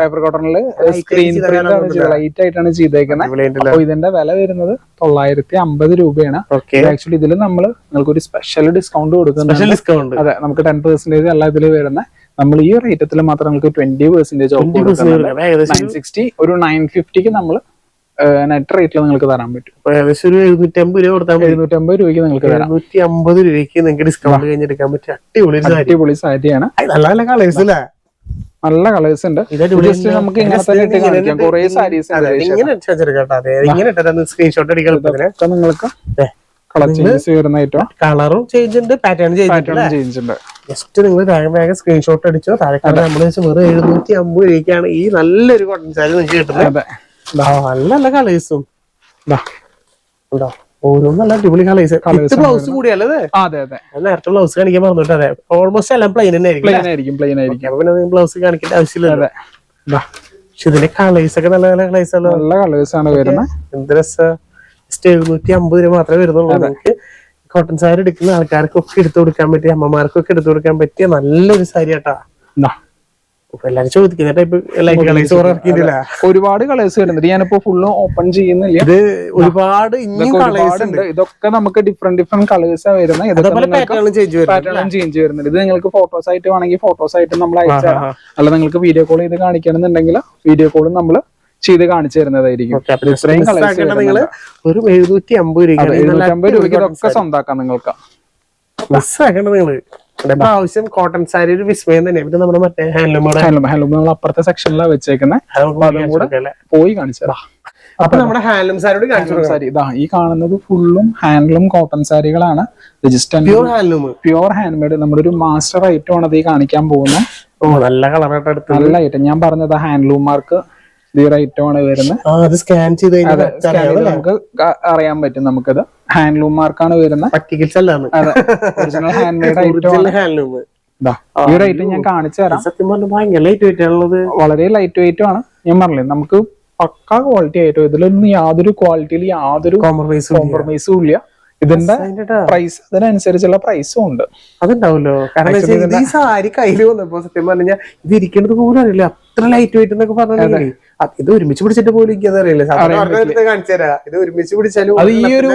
പേപ്പർ കോട്ടണിൽ സ്ക്രീൻ പ്രിന്റ് ആണ് ലൈറ്റ് ആയിട്ടാണ് ചെയ്തേക്കുന്നത് അപ്പൊ ഇതിന്റെ വില വരുന്നത് തൊള്ളായിരത്തി അമ്പത് രൂപയാണ് ആക്ച്വലി ഇതിൽ നമ്മൾ നിങ്ങൾക്ക് ഒരു സ്പെഷ്യൽ ഡിസ്കൗണ്ട് കൊടുക്കുന്നുണ്ട്. സ്പെഷ്യൽ ഡിസ്കൗണ്ട് അതെ നമുക്ക് ടെൻ പെർസെന്റേജ് അല്ല ഇതിൽ വരുന്ന. നമ്മൾ ഈ റേറ്റത്തിൽ മാത്രം നമുക്ക് ട്വന്റി പെർസെന്റേജ് ഓഫ് കൊടുക്കുന്നുണ്ട്. ഒരു നയൻ ഫിഫ്റ്റിക്ക് നമ്മൾ നെറ്റ് റേറ്റിൽ നിങ്ങൾക്ക് തരാൻ പറ്റും. ഏകദേശം ഒരു എഴുന്നൂറ്റി അമ്പത് രൂപ കൊടുത്താൽ എഴുന്നൂറ്റമ്പത് രൂപയ്ക്ക് നിങ്ങൾക്ക് തരാം. എഴുന്നൂറ്റി അമ്പത് രൂപയ്ക്ക് നിങ്ങൾക്ക് ഡിസ്കൗണ്ട് കഴിഞ്ഞെടുക്കാൻ പറ്റും അടിപൊളി അടിപൊളി സാരിയാണ്. നല്ല നല്ല കളേഴ്സ് അല്ലേ നല്ല കളേഴ്സ് ഉണ്ട്. ജസ്റ്റ് നമുക്ക് ഇങ്ങനെ തന്നെ ഇട്ട് കാണിക്കാം. കുറേ സാരീസ് ഇങ്ങനെ ഇങ്ങനെ സ്ക്രീൻഷോട്ട് അടിക്കാൻ നിങ്ങൾക്ക് കളർ ചേഞ്ചസ് വരുന്ന കളറും ചേഞ്ച് ഉണ്ട് പാറ്റേൺ ചേഞ്ച് ഉണ്ട് ജസ്റ്റ് നിങ്ങൾ താഴെ വേഗം സ്ക്രീൻഷോട്ട് അടിച്ചോ. താഴെ നമ്മൾ വെറും എഴുന്നൂറ്റി അമ്പത് രൂപയ്ക്കാണ് ഈ നല്ലൊരു കോട്ടൺ സാരി നിങ്ങൾക്ക് കിട്ടുന്നത്. നല്ല നല്ല കളേഴ്സും. ഉണ്ടോ? നല്ല അടിപൊളി കളേഴ്സ് ബ്ലൗസ് കൂടിയല്ലേ അതെ അതെ. നേരത്തെ ബ്ലൗസ് കാണിക്കാൻ പറഞ്ഞിട്ട് അതെ. ഓൾമോസ്റ്റ് എല്ലാം പ്ലെയിൻ തന്നെ ആയിരിക്കും പ്ലെയിൻ ആയിരിക്കും പിന്നെ ബ്ലൗസ് കാണിക്കേണ്ട ആവശ്യമില്ല പക്ഷെ ഇതിന്റെ കളേഴ്സ് ഒക്കെ നല്ല നല്ല കളേഴ്സ് നല്ല കളേഴ്സ് ആണ് വരുന്നത് എന്ത് രസാ? ജസ്റ്റ് എഴുന്നൂറ്റി അമ്പത് രൂപ മാത്രമേ വരുന്നുള്ളൂ. നമുക്ക് കോട്ടൺ സാരി എടുക്കുന്ന ആൾക്കാർക്കൊക്കെ എടുത്തു കൊടുക്കാൻ പറ്റിയ അമ്മമാർക്കൊക്കെ എടുത്തു കൊടുക്കാൻ പറ്റിയ നല്ലൊരു സാരി. ഇപ്പൊ എല്ലാരും ചോദിക്കുന്ന. ടൈപ്പ് ഒരുപാട് കളേഴ്സ് വരുന്നുണ്ട്. ഞാനിപ്പോ ഫുള്ള് ഓപ്പൺ ചെയ്യുന്നില്ല. ഇത് ഒരുപാട് ഇനിയും ഇതൊക്കെ കളേഴ്സ് ഉണ്ട്. ഇതൊക്കെ നമുക്ക് ഡിഫറെന്റ് ഡിഫറെന്റ് കളേഴ്സ് വരുന്നത് പാറ്റേൺ ചേഞ്ച് വരുന്നുണ്ട് ഇത് നിങ്ങൾക്ക് ഫോട്ടോസ് ആയിട്ട് വേണമെങ്കിൽ ഫോട്ടോസ് ആയിട്ട് നമ്മൾ അയച്ചാൽ അല്ല നിങ്ങൾക്ക് വീഡിയോ കോൾ ചെയ്ത് കാണിക്കണമെന്നുണ്ടെങ്കിൽ വീഡിയോ കോളും നമ്മൾ ചെയ്ത് കാണിച്ചു തരുന്നതായിരിക്കും. ഇത്രയും കളേഴ്സ് ഒരു എഴുന്നൂറ്റി അമ്പത് രൂപ ഇതൊക്കെ സ്വന്തമാക്കാം നിങ്ങൾക്ക്. മിസ്സാക്കേണ്ട നിങ്ങൾ ആവശ്യം കോട്ടൺ സാരി ഒരു വിസ്മയം തന്നെ. പിന്നെ നമ്മുടെ മറ്റേ ഹാൻഡ്ലൂം ഹാൻഡ്ലൂം ഹാൻഡ്ലൂം നമ്മൾ അപ്പുറത്തെ സെക്ഷനിലാണ് വെച്ചേക്കുന്നത് പോയി കാണിച്ചതാ അപ്പൊ നമ്മുടെ ഹാൻഡ്ലൂം സാരിയോട് കാണിച്ചു സാരി ഇതാ ഈ കാണുന്നത് ഫുള്ളും handloom cotton സാരികളാണ് register pure handloom pure hand made നമ്മുടെ ഒരു മാസ്റ്റർ ഐറ്റം ആണ് അത് ഈ കാണിക്കാൻ പോകുന്നത് ഓ നല്ല കളറായിട്ട് നല്ല ഐറ്റം ഞാൻ പറഞ്ഞത് ഹാൻഡ്ലൂം മാർക്ക് ഈ ആണ് വരുന്നത്. സ്കാൻ ചെയ്ത് നമുക്ക് അറിയാൻ പറ്റും നമുക്കത്. ഹാൻഡ്ലൂം മാർക്കാണ് വരുന്നത്. ഒറിജിനൽ ഹാൻഡ് മെയ്ഡ് ഐറ്റം ഈ റേറ്റ് ഞാൻ കാണിച്ചു തരാം. സത്യം പറഞ്ഞാൽ ഭയങ്കര ലൈറ്റ് വെയിറ്റ് ആണുള്ളത്. വളരെ ലൈറ്റ് വെയിറ്റ് ആണ്. ഞാൻ പറഞ്ഞില്ലേ നമുക്ക് പക്കാ ക്വാളിറ്റി ആയിട്ട് ഇതിലൊന്നും യാതൊരു ക്വാളിറ്റിയിൽ യാതൊരു കോംപ്രമൈസും കോംപ്രമൈസും ഇല്ല. ഇതിന്റെ പ്രൈസ് അതിനനുസരിച്ചുള്ള പ്രൈസും ഉണ്ട്. അതുണ്ടാവല്ലോ കാരണം ഈ സാരി കയ്യിൽ വന്നപ്പോ സത്യം പറഞ്ഞാൽ ഇത് ഇരിക്കേണ്ടത് പോലും അറിയില്ല. അത്ര ലൈറ്റ് വെയിറ്റ് എന്നൊക്കെ പറഞ്ഞാൽ ഇത് ഒരുമിച്ച് പിടിച്ചിട്ട് പോലും എനിക്കത് അറിയില്ല. സാധാരണ ഒരെണ്ണം കാണിച്ചു തരാം. ഇത് ഒരുമിച്ച് പിടിച്ചാലും അത് ഈ ഒരു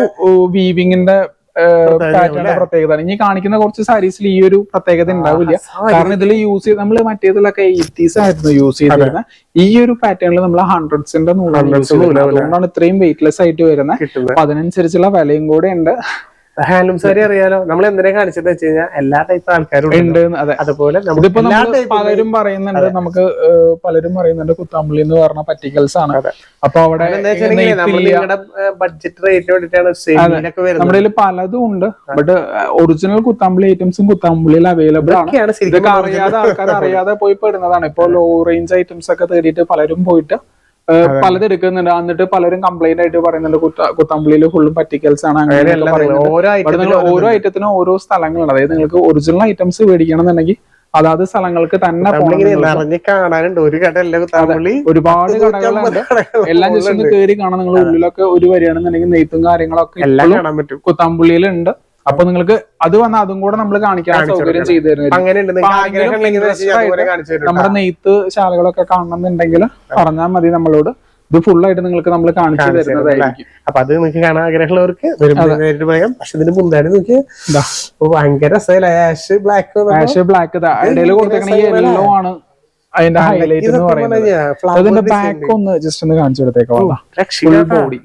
വീവിങ്ങിന്റെ പാറ്റേണിന്റെ പ്രത്യേകത ഇനി കാണിക്കുന്ന കുറച്ച് സാരീസിൽ ഈ ഒരു പ്രത്യേകത ഉണ്ടാവില്ല. കാരണം ഇതിൽ യൂസ് ചെയ്ത് നമ്മൾ മറ്റേതിലൊക്കെ എയ്റ്റീസ് ആയിരുന്നു യൂസ് ചെയ്തിരുന്നത് ഈ ഒരു പാറ്റേണിൽ നമ്മൾ ഹൺഡ്രഡ്സിന്റെ നൂലാണ് യൂസ് ചെയ്യുന്നത് അതുകൊണ്ടാണ് ഇത്രയും വെയിറ്റ്ലെസ് ആയിട്ട് വരുന്നത്. അപ്പൊ അതിനനുസരിച്ചുള്ള വിലയും കൂടെ ഉണ്ട്. ഹാൻഡ്ലൂം സാരി അറിയാലോ? നമ്മൾ എന്തിനെ കാണിച്ചത് വെച്ച് കഴിഞ്ഞാൽ എല്ലാ ടൈപ്പ് ആൾക്കാരും ഉണ്ട്. ഉണ്ട് അതെ. അതുപോലെ പലരും പറയുന്നുണ്ട് നമുക്ക് പലരും പറയുന്നുണ്ട് കുത്താമ്പള്ളി എന്ന് പറഞ്ഞ പറ്റിക്കൽസ് ആണ്. അപ്പൊ അവിടെ നിങ്ങളുടെ ബഡ്ജറ്റ് റേറ്റിന് വേണ്ടിയിട്ടാണ് നമ്മുടെ പലതും ഉണ്ട്. ബട്ട് ഒറിജിനൽ കുത്താമ്പള്ളി ഐറ്റംസും കുത്താമ്പള്ളിയിൽ അവൈലബിൾ ആണ്. ഇതൊക്കെ അറിയാതെ ആൾക്കാർ അറിയാതെ പോയി പെടുന്നതാണ്. ഇപ്പൊ ലോ റേഞ്ച് ഐറ്റംസ് ഒക്കെ തേടിയിട്ട് പലരും പോയിട്ട് പലത് എടുക്കുന്നുണ്ട്. എന്നിട്ട് പലരും കംപ്ലൈന്റ് ആയിട്ട് പറയുന്നുണ്ട്. കുത്ത കുത്താമ്പള്ളിയിൽ ഫുള്ളും പറ്റിക്കൽസ് ആണ് അങ്ങനെ ഓരോ ഐറ്റത്തിനും ഓരോ സ്ഥലങ്ങളുണ്ട്. അതായത് നിങ്ങൾക്ക് ഒറിജിനൽ ഐറ്റംസ് മേടിക്കണം എന്നുണ്ടെങ്കിൽ അതാത് സ്ഥലങ്ങൾക്ക് തന്നെ. കാണാനുണ്ട്. ഒരു കടയല്ല ഒരുപാട് കടകളുണ്ട്. എല്ലാം ജസ്റ്റ് ഒന്ന് കയറി കാണാൻ നിങ്ങൾ ഉള്ളിലൊക്കെ ഒരു വരികയാണെന്നുണ്ടെങ്കിൽ നെയ്ത്തും കാര്യങ്ങളൊക്കെ എല്ലാം കാണാൻ പറ്റും. കുത്താമ്പുള്ളിയിലുണ്ട്. അപ്പൊ നിങ്ങൾക്ക് അത് വന്ന അതും കൂടെ നമ്മൾ കാണിക്കാൻ സൗകര്യം ചെയ്തു തരുന്നത് നമ്മുടെ നെയ്ത്ത് ശാലകളൊക്കെ കാണണമെന്നുണ്ടെങ്കിൽ പറഞ്ഞാൽ മതി നമ്മളോട്. ഇത് ഫുൾ ആയിട്ട് നിങ്ങൾക്ക് നമ്മൾ കാണിച്ചു കാണിച്ചു തരും, തരുന്നതായിരിക്കും. അപ്പൊ അത് നിങ്ങൾക്ക് കാണാൻ ആഗ്രഹമുള്ളവർക്ക് നേരിട്ട് പറയാം പക്ഷെ ഇതിന് മുന്താടി നോക്കി. ഭയങ്കര ആഷ് ബ്ലാക്ക് ആഷ് ബ്ലാക്ക് ഇടയിൽ കൊടുത്തേക്കണ യെല്ലോ ആണ് അതിന്റെ ഹൈലൈറ്റ് എന്ന് പറയുന്നത്. അതിന്റെ ബാക്ക് ഒന്ന് ജസ്റ്റ് ഒന്ന് കാണിച്ചു കൊടുത്തേക്കാം. ബോഡി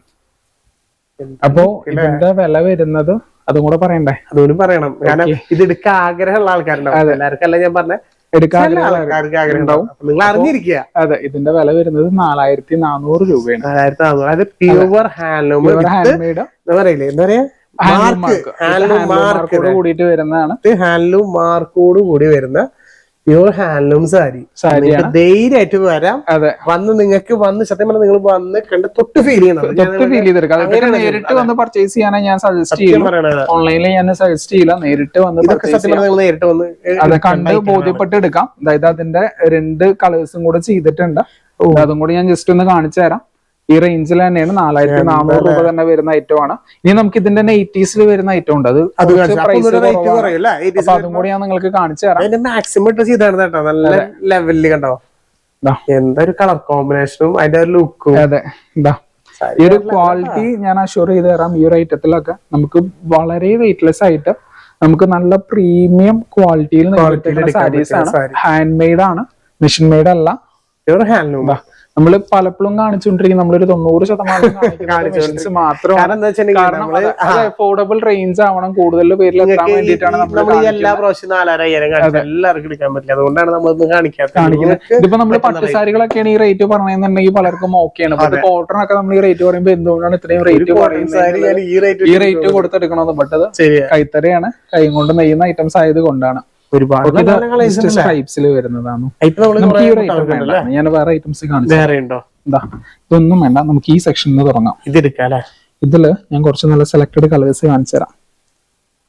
അപ്പോ ഇതിന്റെ വില വരുന്നത് അതും കൂടെ പറയണ്ടേ? അതുകൊണ്ട് പറയണം. കാരണം ഇത് എടുക്കാൻ ആഗ്രഹമുള്ള ആൾക്കാരുണ്ടാവും. എല്ലാവർക്കും അല്ല ഞാൻ പറഞ്ഞ എടുക്കാൻ ആൾക്കാർക്ക് ആഗ്രഹം ഉണ്ടാവും. നിങ്ങൾ അറിഞ്ഞിരിക്കുക. അതെ ഇതിന്റെ വില വരുന്നത് നാലായിരത്തി നാനൂറ് രൂപയാണ്. നാലായിരത്തി നാനൂറ് അതായത് പ്യുവർ ഹാൻഡ്ലൂം ഹാൻഡ് മെയ്ഡ് എന്താ പറയില്ലേ എന്താ പറയാ? ഹാൻഡ്ലൂം മാർക്കോട് കൂടിയിട്ട് വരുന്നതാണ്. ഹാൻഡ്ലൂം മാർക്കോട് കൂടി വരുന്ന പ്യുവർ ഹാൻഡ്ലൂം സാരി. നിങ്ങൾക്ക് ധൈര്യമായിട്ട് വരാം. അതെ. വന്ന് നിങ്ങൾക്ക് വന്ന് സത്യം പറഞ്ഞാൽ നിങ്ങൾ വന്ന് കണ്ട് തൊട്ട് ഫീൽ ചെയ്യണം. തൊട്ട് ഫീൽ ചെയ്തെടുക്കാം. നേരിട്ട് വന്ന് പർച്ചേസ് ചെയ്യാനാണ് ഞാൻ സജസ്റ്റ് ചെയ്യുന്നത് ഓൺലൈനിൽ ഞാൻ സജസ്റ്റ് ചെയ്യില്ല. നേരിട്ട് വന്ന് നേരിട്ട് വന്ന് അത് കണ്ട് ബോധ്യപ്പെട്ട് എടുക്കാം. അതായത് അതിന്റെ രണ്ട് കളേഴ്സും കൂടെ ചെയ്തിട്ടുണ്ട്. അതും കൂടി ഞാൻ ജസ്റ്റ് ഒന്ന് കാണിച്ചു തരാം. ഈ റേഞ്ചിൽ തന്നെയാണ് നാലായിരത്തി നാനൂറ് രൂപ തന്നെ വരുന്ന ഐറ്റം ആണ്. ഇനി നമുക്ക് ഇതിന്റെ നൈറ്റീസിൽ വരുന്ന ഐറ്റം ഉണ്ട്. അത് അത് കൂടി ഞാൻ നിങ്ങൾക്ക് കാണിച്ചു തരാം. മാക്സിമം ഡ്രസ് ചെയ്താണ് കേട്ടോ. നല്ല ലെവലിൽ കണ്ടോ. എന്തൊരു കളർ കോമ്പിനേഷനും അതിന്റെ ഒരു ലുക്കും അതെ. ഇതാ ഈ ഒരു ക്വാളിറ്റി ഞാൻ അഷ്യൂർ ചെയ്ത് തരാം ഈ ഒരു ഐറ്റത്തിലൊക്കെ നമുക്ക് വളരെ വെയിറ്റ്ലെസ് ആയിട്ട് നമുക്ക് നല്ല പ്രീമിയം ക്വാളിറ്റിയിൽ സാരീസ് ആണ്. ഹാൻഡ് മെയ്ഡ് ആണ്. മെഷീൻ മെയ്ഡ് അല്ല. ഹാൻഡ്ലൂം നമ്മൾ പലപ്പോഴും കാണിച്ചുകൊണ്ടിരിക്കും. നമ്മളൊരു തൊണ്ണൂറ് ശതമാനം മാത്രമാണ് അഫോർഡബിൾ റേഞ്ച് ആവണം. കൂടുതൽ പേരിൽ എത്താൻ വേണ്ടിയിട്ടാണ് നമ്മൾ എല്ലാ പ്രാവശ്യം നാലായിരം അയ്യായിരം കാണിച്ചത് എല്ലാവർക്കും എടുക്കാൻ പറ്റില്ല. അതുകൊണ്ടാണ് നമ്മളൊന്നും കാണിക്കാത്തത്. ഇതിപ്പോ നമ്മൾ പട്ട് സാരികളൊക്കെയാണ് ഈ റേറ്റ് പറഞ്ഞെന്നുണ്ടെങ്കിൽ പലർക്കും ഓക്കെയാണ് ബട്ട് കോട്ടൺ ഒക്കെ നമ്മൾ ഈ റേറ്റ് പറയുമ്പോൾ എന്തുകൊണ്ടാണ് ഇത്രയും റേറ്റ് പറയുന്നത് ഈ റേറ്റ് കൊടുത്തെടുക്കണമെന്ന് ശരിയാ. കൈത്തറിയാണ്. കൈ കൊണ്ട് നെയ്യുന്ന ഐറ്റംസ് ആയത് കൊണ്ടാണ് ഒരുപാട്? സ്ട്രൈപ്സിൽ വരുന്നതാണ്. ഞാൻ വേറെ ഐറ്റംസ് കാണിച്ചു ഇതൊന്നും വേണ്ട. നമുക്ക് ഈ സെക്ഷനിൽ തുടങ്ങാം. ഇത് ഇതിൽ ഞാൻ കുറച്ച് നല്ല സെലക്ടഡ് കളേഴ്സ് കാണിച്ചു തരാം.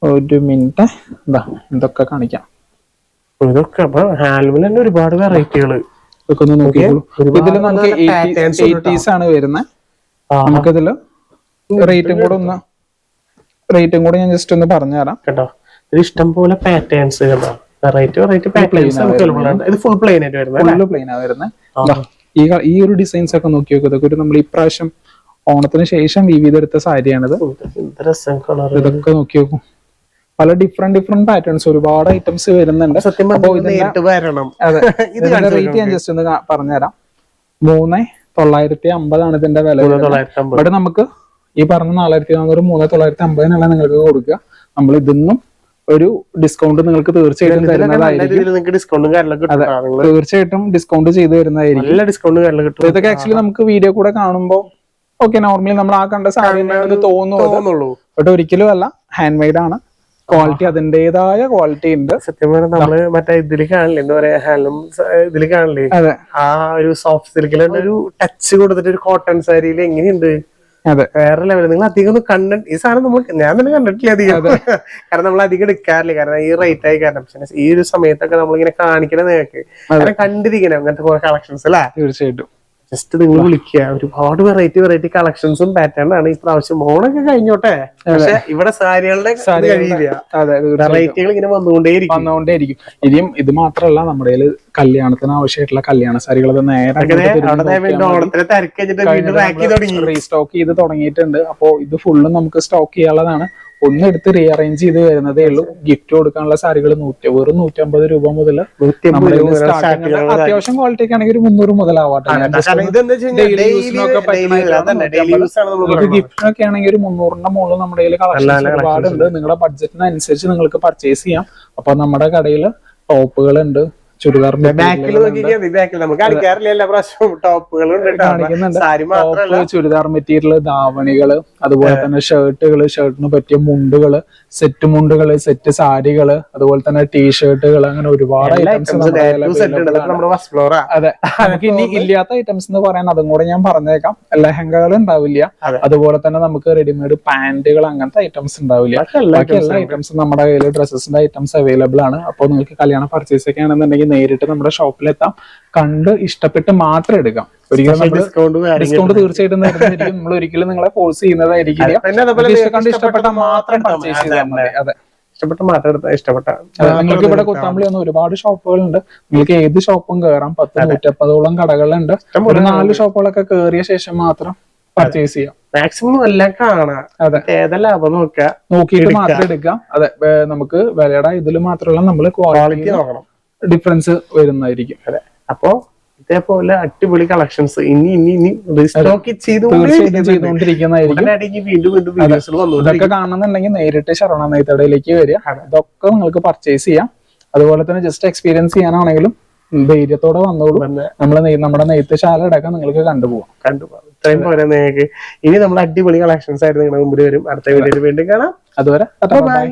ഒരു മിനിറ്റ്. എന്താ ഇതൊക്കെ കാണിക്കാം. ഇതൊക്കെ ഹാൻഡ്ലൂമിൽ തന്നെ ഒരുപാട് വെറൈറ്റികൾ ഇതൊക്കെ ഒന്ന് ഇതിൽ നമുക്ക് എയ്റ്റീസ് ആണ് വരുന്നത് നമുക്കിതിൽ റേറ്റും കൂടെ ഒന്ന് റേറ്റും കൂടെ ഞാൻ ജസ്റ്റ് ഒന്ന് പറഞ്ഞുതരാം. കേട്ടോ. ഇത് ഇഷ്ടം പോലെ പാറ്റേൺസ് വെറൈറ്റി വെറൈറ്റി പാറ്റേൺസ് ആണ്. ഇത് ഫുൾ പ്ലെയിൻ ആയിട്ട് വരുന്നത് പ്ലെയിൻ ആ. വരുന്നത് ഈ ഈ ഒരു ഡിസൈൻസ് ഒക്കെ നോക്കി നോക്കുക ഇതൊക്കെ ഒരു നമ്മൾ ഇപ്രാവശ്യം ഓണത്തിന് ശേഷം വിവിധ എടുത്ത സാരിയാണിത് ഇതൊക്കെ നോക്കി നോക്കൂ. പല ഡിഫറെന്റ് ഡിഫറെന്റ് പാറ്റേൺസ് ഒരുപാട് ഐറ്റംസ് വരുന്നുണ്ട്. സത്യം റേറ്റ് ഞാൻ ജസ്റ്റ് ഒന്ന് പറഞ്ഞുതരാം. മൂന്ന് തൊള്ളായിരത്തി അമ്പതാണ് ഇതിന്റെ വില ഇവിടെ നമുക്ക് ഈ പറഞ്ഞ നാലായിരത്തി നാനൂറ് മൂന്ന് തൊള്ളായിരത്തി അമ്പതിനാണ് നിങ്ങൾക്ക് കൊടുക്കുക. നമ്മൾ ഇതിന്നും ഒരു ഡിസ്കൗണ്ട് നിങ്ങൾക്ക് തീർച്ചയായിട്ടും തരുന്നതായിരിക്കും. തീർച്ചയായിട്ടും ഡിസ്കൗണ്ട് ചെയ്തു തരുന്നതായിരിക്കും. ഇതൊക്കെ ആക്ച്വലി നമുക്ക് വീഡിയോ കൂടെ കാണുമ്പോൾ ഓക്കെ നോർമലി നമ്മൾ ആ കണ്ട സാധനം തോന്നുന്നു തോന്നുള്ളൂ. ബട്ട് ഒരിക്കലും അല്ല ഹാൻഡ് മെയ്ഡ് ആണ് ക്വാളിറ്റി അതിന്റേതായ ക്വാളിറ്റി ഉണ്ട്. സത്യം പറഞ്ഞാൽ നമ്മൾ മറ്റേ ഇതിൽ കാണില്ലേ എന്താ പറയാ ഹാൻഡ്ലൂം ഇതിൽ കാണില്ലേ? ആ ഒരു സോഫ്റ്റ് സിൽക്കിൽ ഒരു ടച്ച് കൊടുത്തിട്ട് ഒരു കോട്ടൺ സാരിയിൽ എങ്ങനെയുണ്ട്? വേറെ ലെവൽ നിങ്ങൾ അധികം ഒന്നും കണ്ട ഈ സാധനം നമ്മൾ ഞാൻ തന്നെ കണ്ടിട്ടില്ല അധികം. കാരണം നമ്മൾ അധികം എടുക്കാറില്ല. കാരണം ഈ റേറ്റ് ആയി കാരണം. പക്ഷേ ഈ ഒരു സമയത്തൊക്കെ നമ്മളിങ്ങനെ കാണിക്കണ കാരണം കണ്ടിരിക്കണം അങ്ങനത്തെ കുറെ കളക്ഷൻസ് അല്ലേ തീർച്ചയായിട്ടും. ജസ്റ്റ് നിങ്ങൾ വിളിക്കുക. ഒരുപാട് വെറൈറ്റി വെറൈറ്റി കളക്ഷൻസും പാറ്റേണാണ് ഈ പ്രാവശ്യം. ഓണൊക്കെ കഴിഞ്ഞോട്ടെ? പക്ഷെ ഇവിടെ സാരികളുടെ കഴിയില്ല. വെറൈറ്റികൾ ഇങ്ങനെ വന്നുകൊണ്ടേയിരിക്കും. വന്നുകൊണ്ടേയിരിക്കും. ഇനിയും ഇത് മാത്രമല്ല നമ്മുടെ കല്യാണത്തിന് ആവശ്യമായിട്ടുള്ള കല്യാണ സാരികൾ അത് നേരെ റീസ്റ്റോക്ക് ചെയ്ത് തുടങ്ങിയിട്ടുണ്ട്. അപ്പോ ഇത് ഫുള്ളും നമുക്ക് സ്റ്റോക്ക് ചെയ്യാനുള്ളതാണ്. ഒന്ന് എടുത്ത് റീഅറേഞ്ച് ചെയ്ത് വരുന്നതേ ഉള്ളൂ. ഗിഫ്റ്റ് കൊടുക്കാനുള്ള സാരികൾ നൂറ്റി വെറും നൂറ്റമ്പത് രൂപ മുതൽ അത്യാവശ്യം ക്വാളിറ്റി ഒക്കെ ആണെങ്കിൽ ഒരു മുന്നൂറ് മുതലാവാട്ടെ. ഗിഫ്റ്റിനൊക്കെ ആണെങ്കിൽ ഒരു മുന്നൂറിന്റെ മുകളിൽ നമ്മുടെ കയ്യിൽ കളക്ഷൻ ഒരുപാടുണ്ട്. നിങ്ങളുടെ ബഡ്ജറ്റിനനുസരിച്ച് നിങ്ങൾക്ക് പർച്ചേസ് ചെയ്യാം. അപ്പൊ നമ്മുടെ കടയിൽ ടോപ്പുകൾ ഉണ്ട്. ചുരിദാർ ബാക്കിൽ ബാക്കിൽ നമുക്ക് അടിക്കാറില്ല എല്ലാ പ്രാവശ്യവും? ടോപ്പുകളുണ്ട് കാണിക്കുന്നുണ്ട്. സാരി മാത്രല്ല ടോപ്പ് ചുരിദാർ മെറ്റീരിയൽ ധാവണികൾ അതുപോലെ തന്നെ ഷർട്ടുകൾ ഷർട്ടിന് പറ്റിയ മുണ്ടുകൾ സെറ്റ് മുണ്ടുകൾ സെറ്റ് സാരികൾ അതുപോലെ തന്നെ ടീഷർട്ടുകൾ അങ്ങനെ ഒരുപാട് ഐറ്റംസ് അതെ. നമുക്ക് ഇനി ഇല്ലാത്ത ഐറ്റംസ് എന്ന് പറയാൻ അതും കൂടെ ഞാൻ പറഞ്ഞേക്കാം. ലെഹങ്കകൾ ഉണ്ടാവില്ല. അതുപോലെ തന്നെ നമുക്ക് റെഡിമെയ്ഡ് പാന്റുകൾ അങ്ങനത്തെ ഐറ്റംസ് ഉണ്ടാവില്ല. ബാക്കി എല്ലാ ഐറ്റംസും നമ്മുടെ കയ്യിൽ ഡ്രസ്സസിന്റെ ഐറ്റംസ് അവൈലബിൾ ആണ്. അപ്പോൾ നിങ്ങൾക്ക് കല്യാണം പർച്ചേസ് ഒക്കെ ആണെന്നുണ്ടെങ്കിൽ നേരിട്ട് നമ്മുടെ ഷോപ്പിൽ എത്താം കണ്ട് ഇഷ്ടപ്പെട്ട് മാത്രം എടുക്കാം. ഒരിക്കലും ഡിസ്കൗണ്ട് തീർച്ചയായിട്ടും തരുന്നതായിരിക്കും നമ്മൾ ഒരിക്കലും നിങ്ങളെ ഫോഴ്സ് ചെയ്യുന്നതായിരിക്കില്ല. കണ്ട് മാത്രം പർച്ചേസ് ചെയ്താൽ മതി. അതെ. ഇഷ്ടപ്പെട്ട എടുത്താൽ ഇഷ്ടപ്പെട്ട. നിങ്ങൾക്ക് ഇവിടെ കൊത്താമ്പളി വന്ന ഒരുപാട് ഷോപ്പുകളുണ്ട്. നിങ്ങൾക്ക് ഏത് ഷോപ്പും കയറാം പത്ത് നൂറ്റപ്പതോളം കടകളുണ്ട്. ഒരു നാല് ഷോപ്പുകളൊക്കെ കയറിയ ശേഷം മാത്രം പർച്ചേസ് ചെയ്യാം. മാക്സിമം എല്ലാം കാണാം. അതെ. ഏതെല്ലാം ലാഭം നോക്കുക? നോക്കിയിട്ട് മാത്രം എടുക്കാം. അതെ നമുക്ക് വിലയുടെ ഇതിൽ മാത്രമല്ല നമ്മൾ ക്വാളിറ്റി നോക്കണം ഡിഫറൻസ് വരുന്നതായിരിക്കും. അതെ. അപ്പോ ഇതേപോലെ അടിപൊളി കളക്ഷൻസ് ഇനി ഇനി ഇനി റീസ്റ്റോക്ക് ഇതൊക്കെ കാണണമെന്നുണ്ടെങ്കിൽ നേരിട്ട് ശരവണ നെയ്ത്തടയിലേക്ക് വരിക. ഇതൊക്കെ നിങ്ങൾക്ക് പർച്ചേസ് ചെയ്യാം. അതുപോലെ തന്നെ ജസ്റ്റ് എക്സ്പീരിയൻസ് ചെയ്യാനാണെങ്കിലും ധൈര്യത്തോടെ വന്നോളൂ. നമ്മൾ നമ്മുടെ നെയ്ത്ത് ശാല അടക്കം നിങ്ങൾക്ക് കണ്ടുപോകാം. കണ്ടുപോകാം. ഇത്രയും പോലെ നിങ്ങൾക്ക്. ഇനി നമ്മൾ അടിപൊളി കളക്ഷൻസ് ആയിരുന്നു നിങ്ങളുടെ മുമ്പിൽ വരും. അടുത്ത വീഡിയോയിൽ വീണ്ടും കാണാം. അതുവരെ ബൈ